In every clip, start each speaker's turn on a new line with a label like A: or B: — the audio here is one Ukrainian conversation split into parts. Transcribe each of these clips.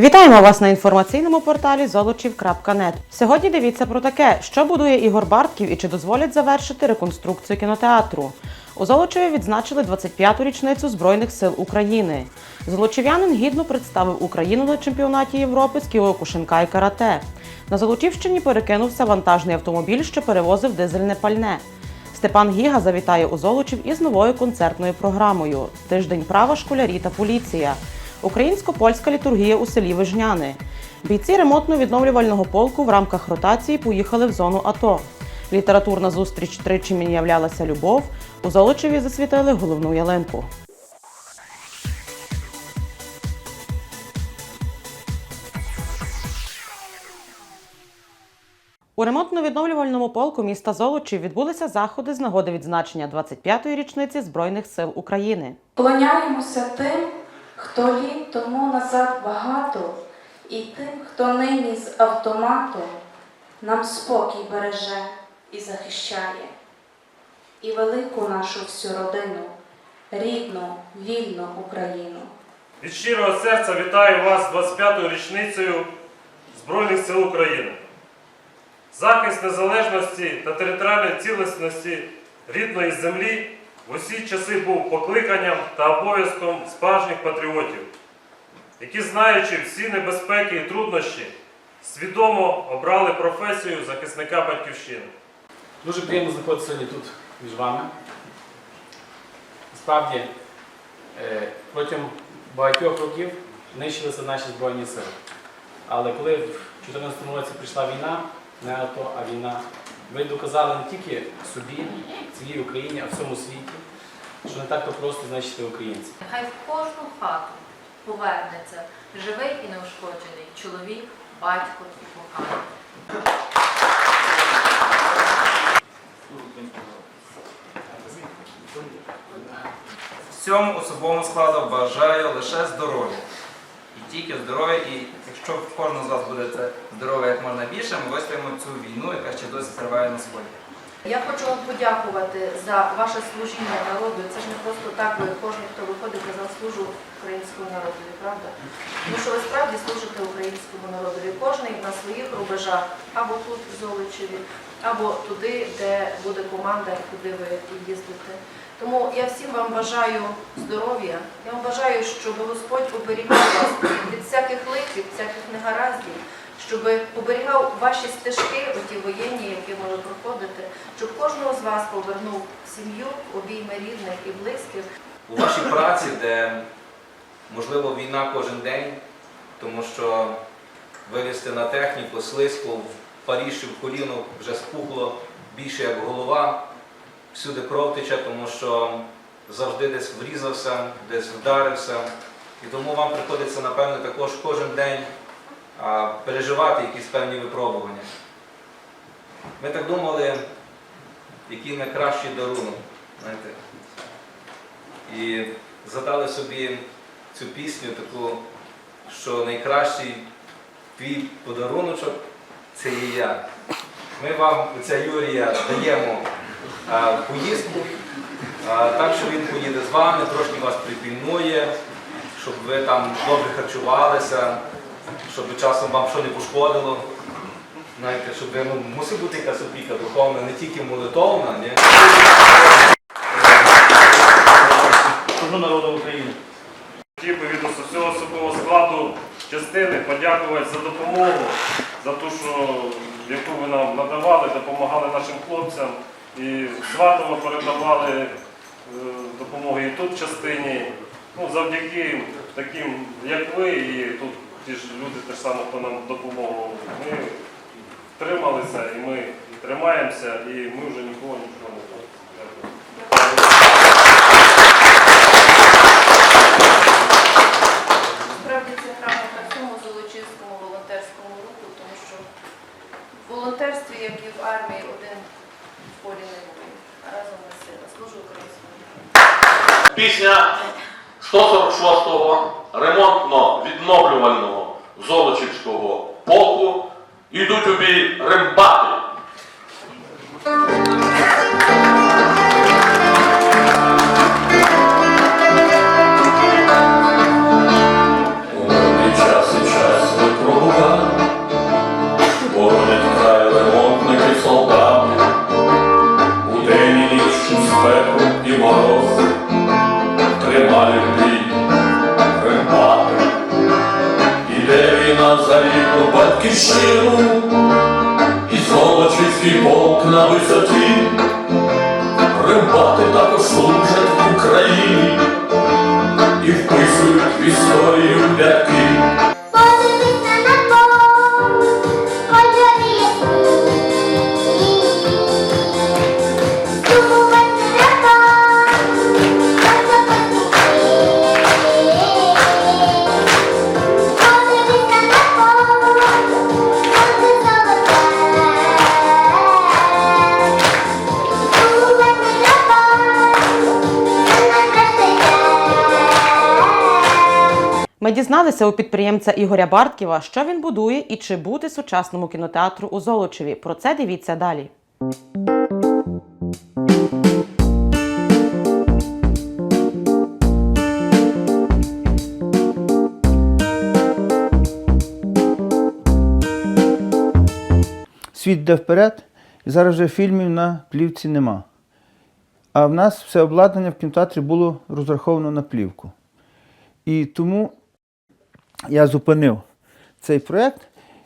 A: Вітаємо вас на інформаційному порталі золочів.нет. Сьогодні дивіться про таке, що будує Ігор Бартків і чи дозволять завершити реконструкцію кінотеатру. У Золочеві відзначили 25-ту річницю Збройних сил України. Золочів'янин гідно представив Україну на чемпіонаті Європи з кіокушинка і карате. На Золочівщині перекинувся вантажний автомобіль, що перевозив дизельне пальне. Степан Гіга завітає у Золочів із новою концертною програмою Тиждень права школярі та поліція. Українсько-польська літургія у селі Вижняни. Бійці ремонтно-відновлювального полку в рамках ротації поїхали в зону АТО. Літературна зустріч тричі мені являлася любов. У Золочеві засвітили головну ялинку. У ремонтно-відновлювальному полку міста Золочів відбулися заходи з нагоди відзначення 25-ї річниці Збройних сил України.
B: Клоняємося тим, хто літ тому назад багато, і тим, хто нині з автомату нам спокій береже і захищає, і велику нашу всю родину, рідну, вільну Україну.
C: Від щирого серця вітаю вас з 25-ю річницею Збройних сил України. Захист незалежності та територіальної цілісності рідної землі в усі часи був покликанням та обов'язком справжніх патріотів, які, знаючи всі небезпеки і труднощі, свідомо обрали професію захисника батьківщини.
D: Дуже приємно знаходитися сьогодні тут між вами. Насправді, е, протягом багатьох років нищилися наші Збройні сили. Але коли в 2014 році прийшла війна, не АТО, а війна, ви доказали не тільки собі, цілій Україні, а всьому світі, що не так то просто знищити українців.
E: Нехай в кожну хату повернеться живий і неушкоджений чоловік, батько і коханий.
F: Всьому особовому складу бажаю лише здоров'я. І тільки здоров'я, і якщо в кожного з вас буде це здоров'я як можна більше, ми вистоїмо цю війну, яка ще досі триває на сході.
E: Я хочу вам подякувати за ваше служіння народу. Це ж не просто так, ви кожен, хто виходить, казав, служу українському народові, правда? Тому що ви справді служите українському народові. Кожен на своїх рубежах, або тут в Золочеві, або туди, де буде команда, куди ви їздите. Тому я всім вам бажаю здоров'я. Я вам бажаю, щоб Господь оберігав вас від всяких лих, від всяких негараздів, щоб оберігав ваші стежки, оті воєнні, якими ви проходите, щоб кожного з вас повернув сім'ю, обійми рідних і близьких.
F: У вашій праці, де можливо війна кожен день, тому що вилізти на техніку, слизько, в Паріші, в коліно вже спухло більше як голова, всюди кров тече, тому що завжди десь врізався, десь вдарився. І тому вам приходиться, напевно, також кожен день переживати якісь певні випробування. Ми так думали, який найкращий дарунок. Знаєте. І задали собі цю пісню таку, що найкращий твій подаруночок це є я. Ми вам, оця Юрія, даємо поїздку, так що він поїде з вами, трошки вас припільнує, щоб ви там добре харчувалися, щоб часом вам що не пошкодило. Знаєте, щоб ви, ну, мусить бути якась опіка духовна, не тільки молитовна, ні?
G: Служу народу України.
C: Хотів би від усього особового складу частини подякувати за допомогу, за те, що яку ви нам надавали, допомагали нашим хлопцям. І Сватово передавали допомоги допомогу і тут частині. Ну, завдяки таким, як ви, і тут ті ж люди теж саме, хто нам допомогу. Ми трималися і ми тримаємося, і ми вже нікого нічого
E: Ми
A: дізналися у підприємця Ігоря Бартківа, що він будує і чи бути сучасному кінотеатру у Золочеві. Про це дивіться далі.
H: світ йде вперед, і зараз вже фільмів на плівці нема. А в нас все обладнання в кінотеатрі було розраховано на плівку. І тому я зупинив цей проєкт.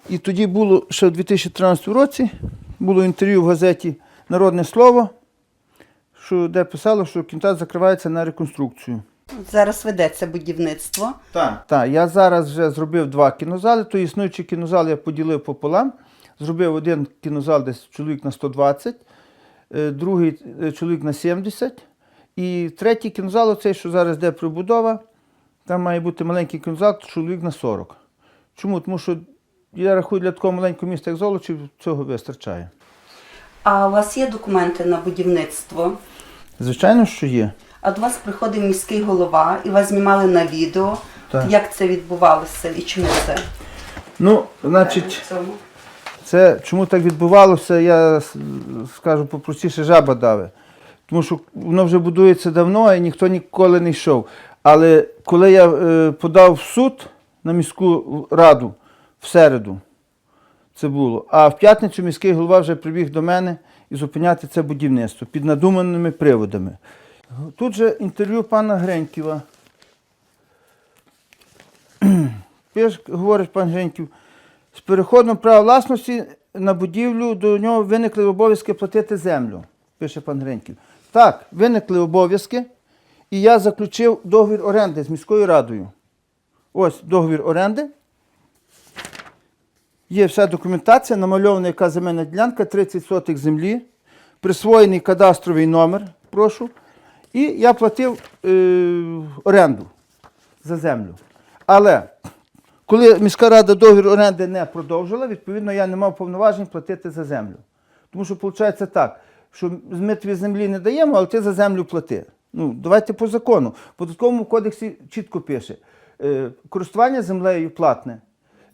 H: І тоді було ще в 2013 році було інтерв'ю в газеті Народне слово, що, де писало, що кінотеатр закривається на реконструкцію.
I: Зараз ведеться будівництво.
H: Так. Так, я зараз вже зробив два кінозали, то існуючий кінозал я поділив пополам. Зробив один кінозал десь чоловік на 120, е, другий е, чоловік на 70. І третій кінозал, оцей, що зараз йде прибудова, там має бути маленький кінозал, чоловік на 40. Чому? Тому що я рахую, для такого маленького міста, як Золочів, цього вистачає.
I: А у вас є документи на будівництво?
H: Звичайно, що є.
I: А до вас приходив міський голова і вас знімали на відео.
H: Так.
I: Як це відбувалося і чому це?
H: Ну, значить. Це чому так відбувалося, я скажу попростіше, жаба дави. Тому що воно вже будується давно і ніхто ніколи не йшов. Але коли я е, подав в суд на міську раду в середу, це було, а в п'ятницю міський голова вже прибіг до мене і зупиняти це будівництво під надуманими приводами. Тут же інтерв'ю пана Греньківа. Говорить пан Греньків, з переходом права власності на будівлю до нього виникли обов'язки платити землю, пише пан Греньків. Так, виникли обов'язки, і я заключив договір оренди з міською радою. Ось договір оренди. Є вся документація, намальована яка земельна ділянка, 30 сотих землі, присвоєний кадастровий номер, прошу. І я платив е, оренду за землю. Але коли міська рада договір оренди не продовжила, відповідно, я не мав повноважень платити за землю. Тому що виходить так, що ми тобі землі не даємо, але ти за землю плати. Ну, давайте по закону. В податковому кодексі чітко пише: е, користування землею платне.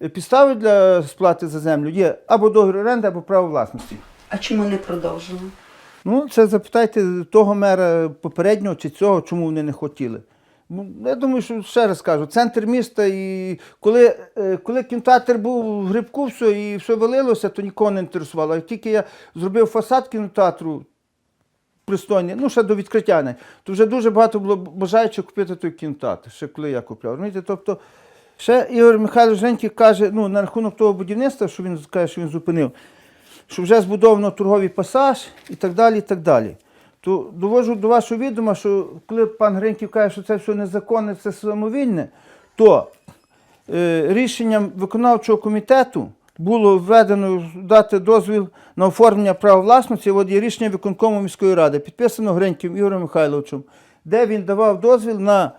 H: Е, Підстави для сплати за землю є або договір оренди, або право власності.
I: А чому не продовжили?
H: Ну, це запитайте того мера попереднього чи цього, чому вони не хотіли. Ну, Я думаю, що ще раз кажу, центр міста, і коли, е, коли кінотеатр був в грибку, все, і все валилося, то нікого не інтересувало. Як тільки я зробив фасад кінотеатру пристойний, ну ще до відкриття, не, то вже дуже багато було бажаючих купити той кінотеатр, ще коли я купляв. Розумієте? Тобто, ще Ігор Михайлович Женьків каже, ну, на рахунок того будівництва, що він каже, що він зупинив, що вже збудовано торговий пасаж і так далі. і так далі. То довожу до вашого відома, що коли пан Гриньків каже, що це все незаконне, це самовільне, то е, рішенням виконавчого комітету було введено дати дозвіл на оформлення права власності. От є рішення виконкому міської ради, підписано Гриньків Ігорем Михайловичем, де він давав дозвіл на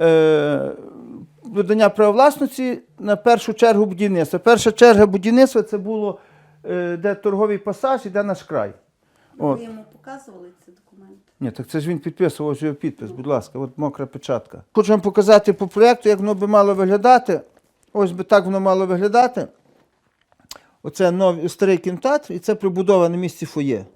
H: е, видання права власності на першу чергу будівництва. Перша черга будівництва це було е, де торговий пасаж і де наш край. От.
I: Ви йому показували ці документи?
H: Ні, так це ж він підписував ось його підпис, будь ласка, от мокра печатка. Хочу вам показати по проєкту, як воно би мало виглядати. Ось би так воно мало виглядати. Оце новий, старий кінтат, і це прибудова на місці фоє.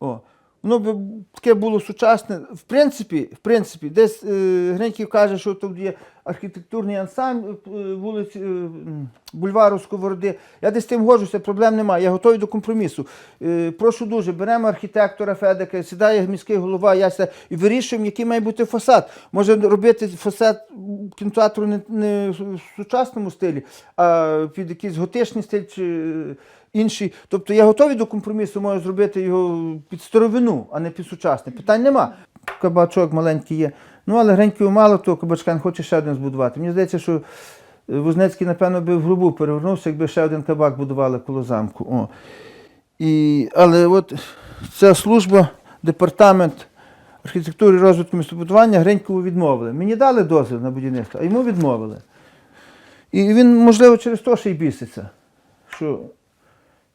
H: О. Воно би таке було сучасне. В принципі, в принципі, десь е, Гриньків каже, що тут є архітектурний ансамбль е, е, м, бульвару Сковороди. Я десь тим годжуся, проблем немає. Я готовий до компромісу. Е, Прошу дуже, беремо архітектора Федека, сідає міський голова, я сідаю, і вирішуємо, який має бути фасад. Може робити фасад кінотеатру не, не в сучасному стилі, а під якийсь готичний стиль чи е, інший. Тобто я готовий до компромісу, можу зробити його під старовину, а не під сучасний. Питань нема. Кабачок маленький є. Ну, але гренький мало, то кабачка не хоче ще один збудувати. Мені здається, що е, Вознецький, напевно, би в грубу перевернувся, якби ще один кабак будували коло замку. О. І, але от ця служба, департамент архітектури розвитку містобудування Гренькову відмовили. Мені дали дозвіл на будівництво, а йому відмовили. І він, можливо, через те ще й біситься, що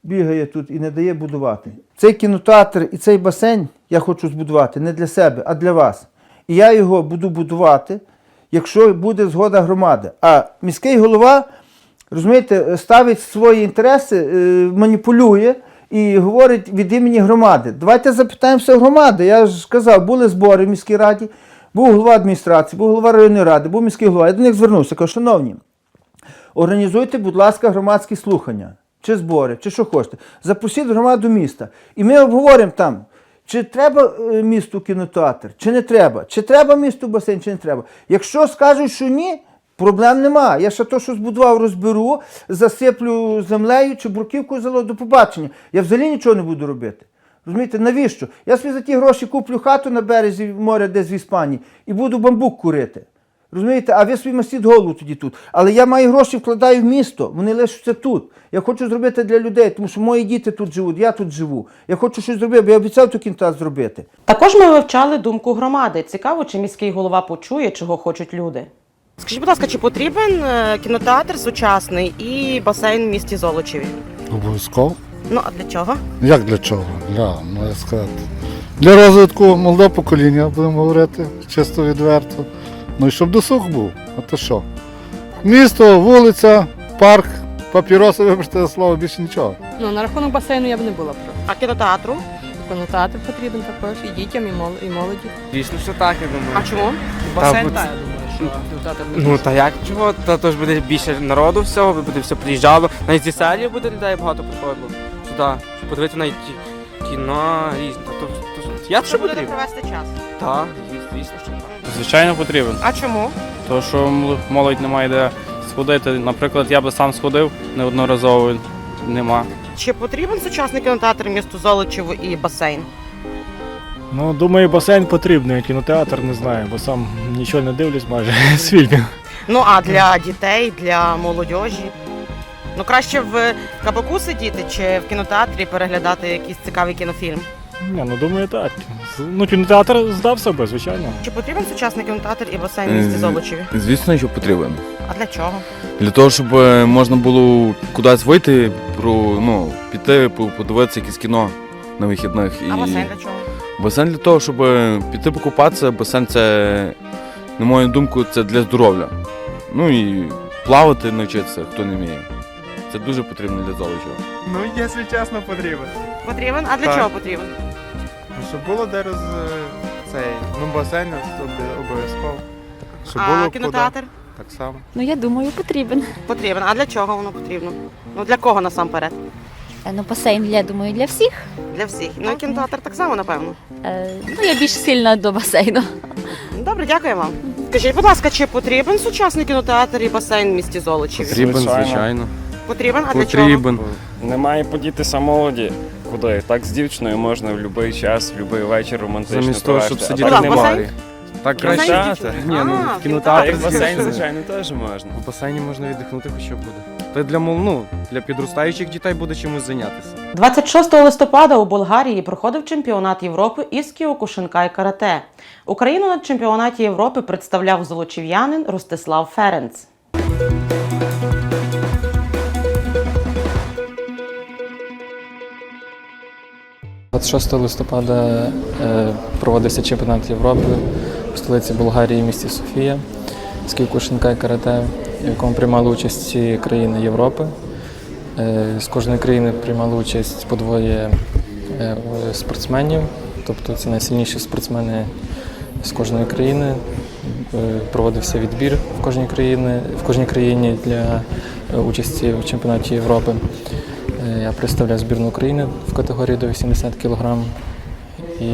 H: бігає тут і не дає будувати. Цей кінотеатр і цей басейн я хочу збудувати не для себе, а для вас. І я його буду будувати, якщо буде згода громади. А міський голова, розумієте, ставить свої інтереси, е, маніпулює і говорить від імені громади. Давайте запитаємося громади. Я ж сказав, були збори в міській раді, був голова адміністрації, був голова районної ради, був міський голова. Я до них звернувся, кажу, шановні, організуйте, будь ласка, громадські слухання, чи збори, чи що хочете. Запросіть громаду міста. І ми обговоримо там, чи треба е, місту кінотеатр, чи не треба, чи треба місту басейн, чи не треба. Якщо скажуть, що ні, проблем нема. Я ще то, що збудував, розберу, засиплю землею чи бурківку залою до побачення. Я взагалі нічого не буду робити. Розумієте, навіщо? Я собі за ті гроші куплю хату на березі моря, десь в Іспанії, і буду бамбук курити. Розумієте, а ви собі мастіть голову тоді тут. Але я маю гроші, вкладаю в місто, вони лишаться тут. Я хочу зробити для людей, тому що мої діти тут живуть, я тут живу. Я хочу щось зробити, бо я обіцяв ту кінта зробити.
J: Також ми вивчали думку громади. Цікаво, чи міський голова почує, чого хочуть люди. Скажіть, будь ласка, чи потрібен е, кінотеатр сучасний і басейн в місті Золочеві?
K: Обов'язково.
J: Ну а для чого?
K: Як для чого? Для, ну як сказати. Для розвитку молодого покоління, будемо говорити, чисто відверто. Ну і щоб досуг був. А то що? Місто, вулиця, парк, папіроси, вибачте за слово, більше нічого.
L: Ну, на рахунок басейну я б не була проти.
J: А кінотеатру?
L: Кінотеатр потрібен також і дітям, і молоді.
M: Дійсно, що так, я думаю.
J: А чому?
L: Басейн, так, я думаю, що кінотеатр не
M: Ну та як чого? Та то ж буде більше народу всього, буде все приїжджало. Навіть зі селі буде людей багато приходило. Сюди, щоб подивитися навіть кі- кіно різне. Та то, то, то, я що
J: буде
M: потрібно?
J: провести час.
M: Так, звісно, що так.
N: Звичайно, потрібен.
J: А чому?
N: Тому що молодь не має де сходити. Наприклад, я би сам сходив неодноразово, нема.
J: Чи потрібен сучасний кінотеатр місту Золочеву і басейн?
K: Ну, думаю, басейн потрібний, кінотеатр не знаю, бо сам нічого не дивлюсь майже з фільмів.
J: Ну а для дітей, для молодіжі? Ну краще в кабаку сидіти чи в кінотеатрі переглядати якийсь цікавий кінофільм.
K: Ні, ну думаю, так. Ну, кінотеатр здався би, звичайно.
J: Чи потрібен сучасний кінотеатр і басейн в місті Золочеві?
O: Звісно, що потрібен.
J: А для чого?
O: Для того, щоб е, можна було кудись вийти, про, ну, піти, по- подивитися якесь кіно на вихідних. І...
J: А басейн для чого?
O: Басейн для того, щоб е, піти покупатися, басейн це, на мою думку, це для здоров'я. Ну і плавати навчитися, хто не вміє. Це дуже потрібно для Золочева.
M: Ну, якщо чесно, потрібен.
J: Потрібен? А для
M: Так.
J: чого потрібен?
M: Щоб було де роз цей, ну басейн обов'язково. Щоб
J: А кінотеатр?
M: Так само.
L: Ну, я думаю, потрібен.
J: Потрібен. А для чого воно потрібно? Ну для кого насамперед?
P: Ну, басейн, я думаю, для всіх.
J: Для всіх. Ну і кінотеатр так само, напевно.
P: Ну, я більш сильна до басейну.
J: Добре, дякую вам. Скажіть, будь ласка, чи потрібен сучасний кінотеатр і басейн в місті Золочеві?
O: Потрібен,
N: Звичайно.
O: звичайно.
J: Потрібен, а для чого?
O: Потрібен.
N: Немає подітися молоді. Куди? Так з дівчиною можна в будь-який час, в будь-який вечір романтично
O: Замість того, щоб
N: провести.
O: сидіти
N: А
J: в
N: немає.
J: басейн?
O: Так
J: Басейн
O: краще.
J: з дівчиною?
O: Ні, ну,
J: А,
O: в кінотеатрі
N: Так, в басейн,
O: звичайно.
N: теж можна.
O: У басейні можна віддихнути хоча б буде. Та для мол- ну, для підростаючих дітей буде чимось зайнятися.
J: 26 листопада у Болгарії проходив чемпіонат Європи із кіокушинкай карате. Україну на чемпіонаті Європи представляв золочів'янин Ростислав Ференц.
L: – 26 листопада е, проводився чемпіонат Європи в столиці Болгарії, місті Софія, з кікушинка і карате, в якому приймали участь країни Європи. Е, З кожної країни приймали участь по двоє е, спортсменів, тобто це найсильніші спортсмени з кожної країни. проводився відбір в кожній країні, в кожній країні для участі в чемпіонаті Європи. Я представляю збірну України в категорії до 80 кг і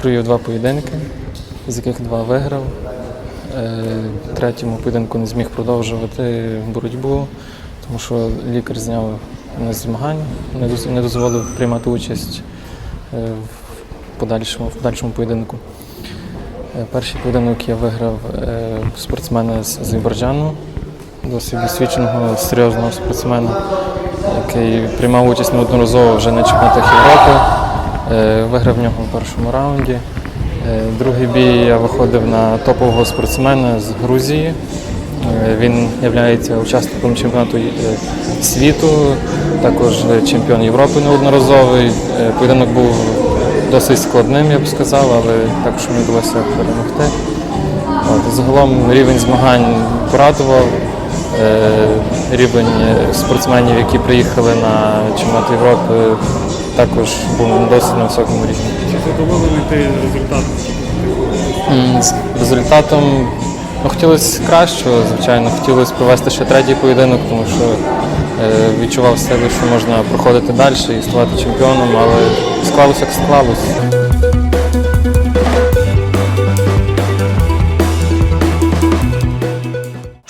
L: провів два поєдинки, з яких два виграв. Е, Третьому поєдинку не зміг продовжувати боротьбу, тому що лікар зняв мене з змагань, не дозволив приймати участь е, в подальшому, в подальшому поєдинку. Е, Перший поєдинок я виграв спортсмена з Азербайджану, досить досвідченого, серйозного спортсмена, який приймав участь неодноразово вже на чемпіонатах Європи. Е, Виграв в нього в першому раунді. Е, Другий бій я виходив на топового спортсмена з Грузії. Е, Він є учасником чемпіонату світу, також чемпіон Європи неодноразовий. Поєдинок був досить складним, я б сказав, але також мені вдалося перемогти. Загалом рівень змагань порадував. Рівень спортсменів, які приїхали на чемпіонат Європи, також був досить на високому рівні.
G: Чи задоволений ти результатом?
L: З результатом ну, хотілося кращого, звичайно. Хотілося провести ще третій поєдинок, тому що е, відчував себе, що можна проходити далі і ставати чемпіоном, але склалося як склалося.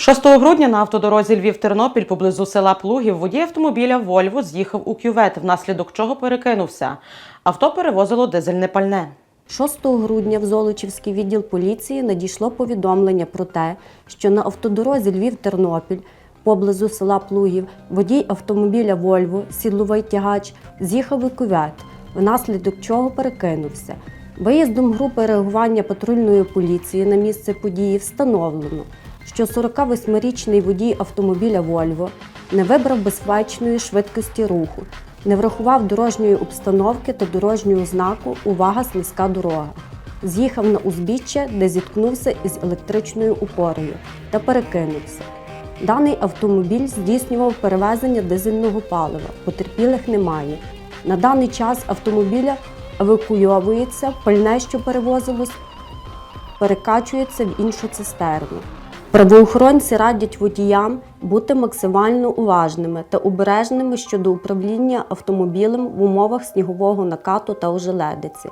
A: 6 грудня на автодорозі Львів-Тернопіль поблизу села Плугів водій автомобіля Вольво з'їхав у кювет, внаслідок чого перекинувся. Авто перевозило дизельне пальне.
Q: 6 грудня в Золочівський відділ поліції надійшло повідомлення про те, що на автодорозі Львів-Тернопіль поблизу села Плугів водій автомобіля Вольво, сідловий тягач, з'їхав у кювет, внаслідок чого перекинувся. Виїздом групи реагування патрульної поліції на місце події встановлено, що 48-річний водій автомобіля Вольво не вибрав безпечної швидкості руху, не врахував дорожньої обстановки та дорожнього знаку Увага слизька дорога. З'їхав на узбіччя, де зіткнувся із електричною опорою та перекинувся. Даний автомобіль здійснював перевезення дизельного палива, потерпілих немає. На даний час автомобіля евакуйовується, пальне, що перевозилось, перекачується в іншу цистерну. Правоохоронці радять водіям бути максимально уважними та обережними щодо управління автомобілем в умовах снігового накату та ожеледиці.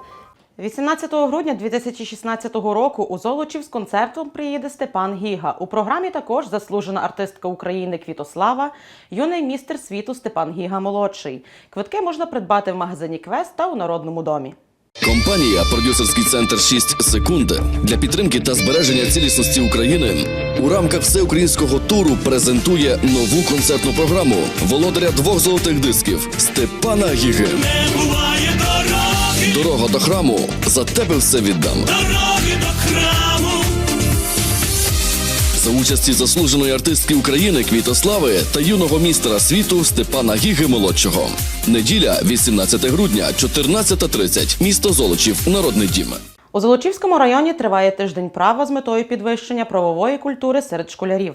A: 18 грудня 2016 року у Золочів з концертом приїде Степан Гіга. У програмі також заслужена артистка України Квітослава, юний містер світу Степан Гіга молодший. Квитки можна придбати в магазині Квест та у Народному домі.
R: Компанія Продюсерський центр 6 секунд для підтримки та збереження цілісності України у рамках всеукраїнського туру презентує нову концертну програму володаря двох золотих дисків Степана Гіги. Дорога до храму. За тебе все віддам. Дороги до храму. За участі заслуженої артистки України Квітослави та юного містера світу Степана Гіги молодшого. Неділя, 18 грудня, 14.30. Місто Золочів. Народний дім.
A: У Золочівському районі триває тиждень права з метою підвищення правової культури серед школярів.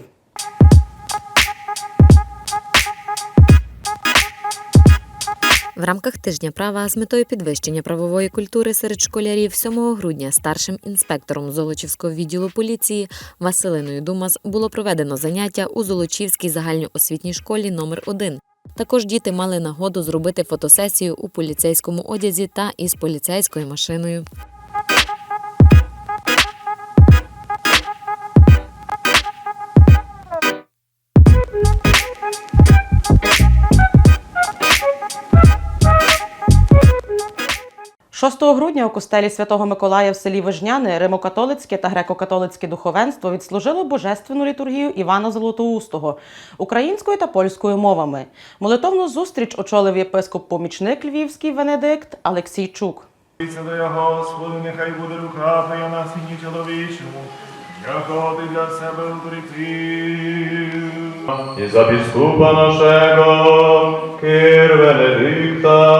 S: В рамках тижня права з метою підвищення правової культури серед школярів 7 грудня старшим інспектором Золочівського відділу поліції Василиною Думас було проведено заняття у Золочівській загальноосвітній школі номер 1 Також діти мали нагоду зробити фотосесію у поліцейському одязі та із поліцейською машиною.
A: – 6 грудня у костелі Святого Миколая в селі Вижняни римокатолицьке та греко-католицьке духовенство відслужило божественну літургію Івана Золотоустого українською та польською мовами. Молитовну зустріч очолив єпископ-помічник Львівський Венедикт Алексій Чук.
T: Господи, нехай буде рука Твоя на сині чоловічому, яко Ти для себе утворив. І за біскупа нашого, Кир Венедикта,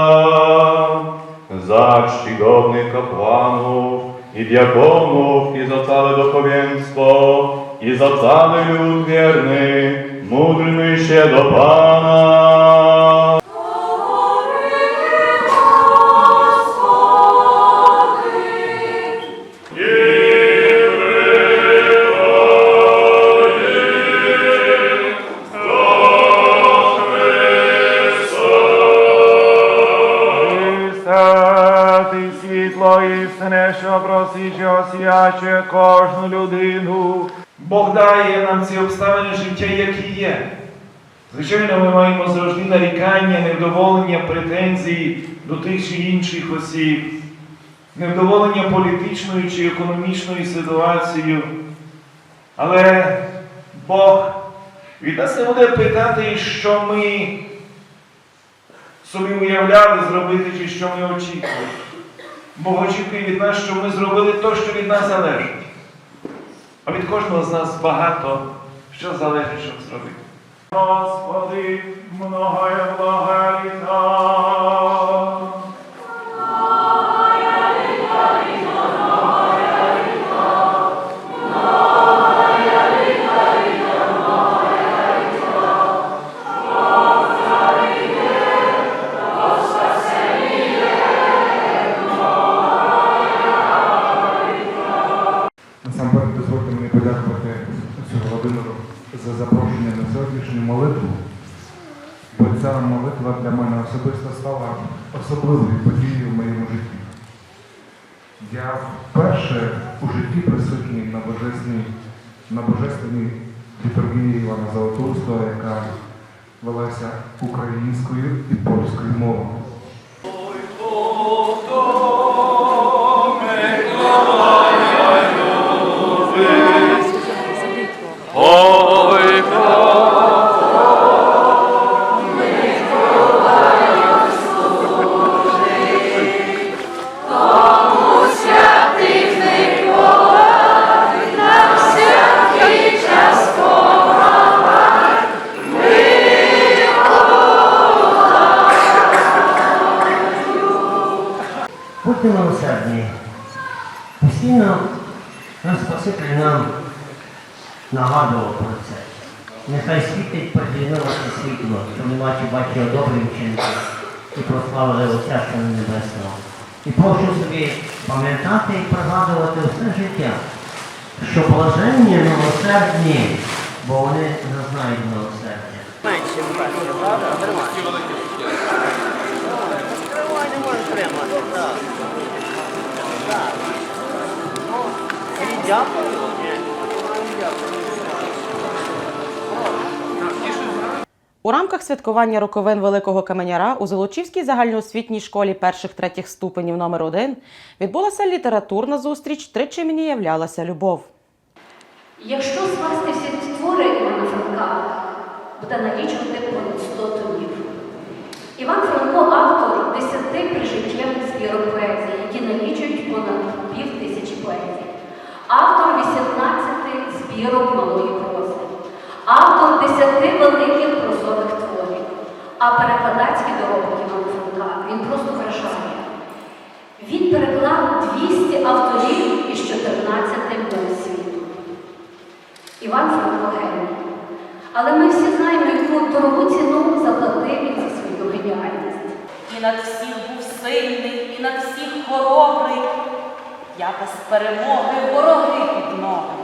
T: за czcigodnych kapłanów i diakonów, i za całe duchowieństwo, i za cały lud wierny, módlmy się do Pana. Життя, які є. Звичайно, ми маємо завжди нарікання, невдоволення, претензії до тих чи інших осіб, невдоволення політичною чи економічною ситуацією. Але Бог від нас не буде питати, що ми собі уявляли зробити, чи що ми очікуємо. Бог очікує від нас, щоб ми зробили те, що від нас залежить. А від кожного з нас багато що залежить, щоб зробити. Господи, многое блага
U: за запрошення на сьогоднішню молитву, бо ця молитва для мене особисто стала особливою подією в моєму житті. Я вперше у житті присутній на божественній, на божественній літургії Івана Золотоустого, яка велася українською і польською мовами.
V: Милосердні. Постійно наш Спаситель нам нагадував про це. Нехай світить ваше світло, щоб ми бачили бачили добрі вчинки і прославили Отця що небесного. І прошу собі пам'ятати і пригадувати все життя, що блаженні милосердні, бо вони не знають милосердя.
M: Менше? Не можеш тримати, так. Так. І дякую.
A: У рамках святкування роковин Великого Каменяра у Золочівській загальноосвітній школі перших-третіх ступенів номер 1 відбулася літературна зустріч Тричі мені являлася любов.
O: Якщо скласти всі твори Івана Франка, буде налічувати понад 100 томів. Іван Франко автор десяти прижиттєвих збірок поезії, понад пів тисячі поезій. Автор 18 збірок малої прози. Автор 10 великих прозових творів. А перекладацький доробок Івана Франка він просто вражає. Він переклав 200 авторів із 14 мов світу. Іван Франко геній. Але ми всі знаємо, яку дорогу ціну заплатив він за свою геніальність.
W: І над був сильний, і над всіх хоробрий. Я без перемоги вороги під ноги,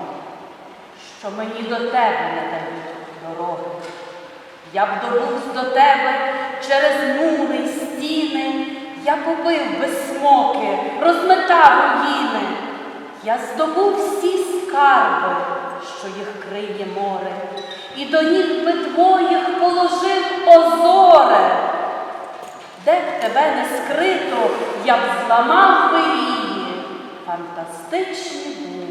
W: що мені до тебе не дають дороги. Я б добувсь до тебе через мури й стіни, я побив без смоки, розметав руїни. Я здобув всі скарби, що їх криє море, і до ніг би твоїх положив озоре. Де б тебе не скрито, я б зламав вирії. Фантастичні були,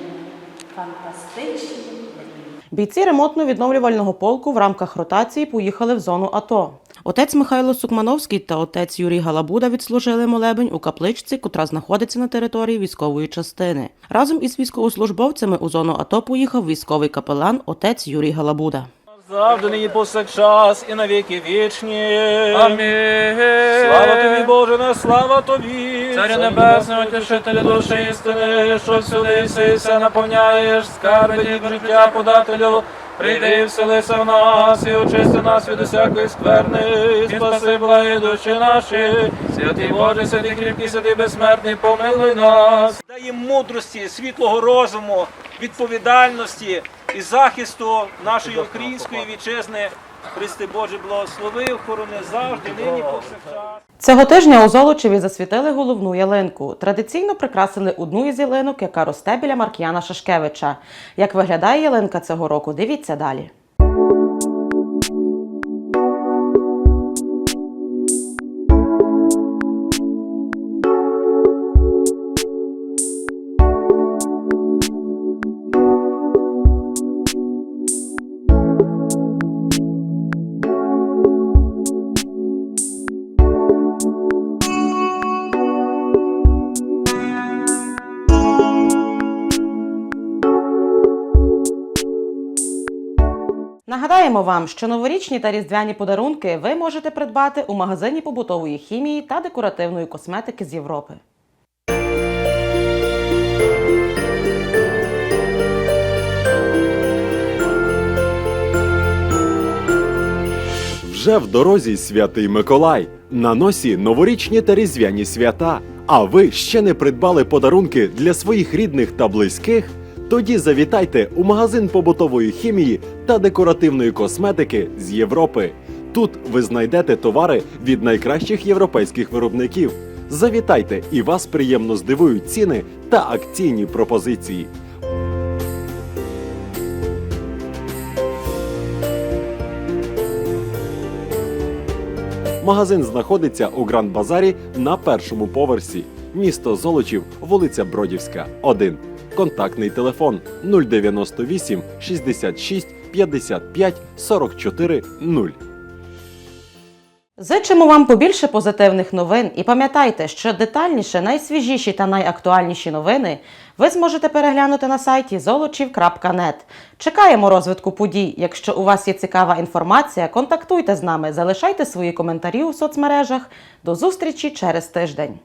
W: фантастичні мрії.
A: Бійці ремонтно-відновлювального полку в рамках ротації поїхали в зону АТО. Отець Михайло Сукмановський та отець Юрій Галабуда відслужили молебень у капличці, котра знаходиться на території військової частини. Разом із військовослужбовцями у зону АТО поїхав військовий капелан отець Юрій Галабуда.
X: Завжди нині повсякчас і навіки вічні.
G: Амінь.
X: Слава тобі, Боже, на слава тобі.
G: Царю небесний, утішителю душі істини, що всюди си все наповняєш, скарби життя подателю, прийди вселися в нас, і очисти нас від усякої скверни, і спаси благі душі наші, святий Боже, святий кріпкий, святий безсмертний, помилуй нас.
X: Дай їм мудрості, світлого розуму, відповідальності і захисту нашої української вітчизни Христи Боже, благослови, охорони завжди, нині повсякчас.
A: Цього тижня у Золочеві засвітили головну ялинку. Традиційно прикрасили одну із ялинок, яка росте біля Маркіяна Шашкевича. Як виглядає ялинка цього року, дивіться далі. Нагадаємо вам, що новорічні та різдвяні подарунки ви можете придбати у магазині побутової хімії та декоративної косметики з Європи.
Y: Вже в дорозі святий Миколай. На носі новорічні та різдвяні свята. А ви ще не придбали подарунки для своїх рідних та близьких? Тоді завітайте у магазин побутової хімії та декоративної косметики з Європи. Тут ви знайдете товари від найкращих європейських виробників. Завітайте і вас приємно здивують ціни та акційні пропозиції. Магазин знаходиться у Гранд Базарі на першому поверсі. Місто Золочів, вулиця Бродівська, 1. Контактний телефон 098 66 55 44 0.
A: Зичимо вам побільше позитивних новин і пам'ятайте, що детальніше, найсвіжіші та найактуальніші новини ви зможете переглянути на сайті золочів.нет. Чекаємо розвитку подій. Якщо у вас є цікава інформація, контактуйте з нами, залишайте свої коментарі у соцмережах. До зустрічі через тиждень.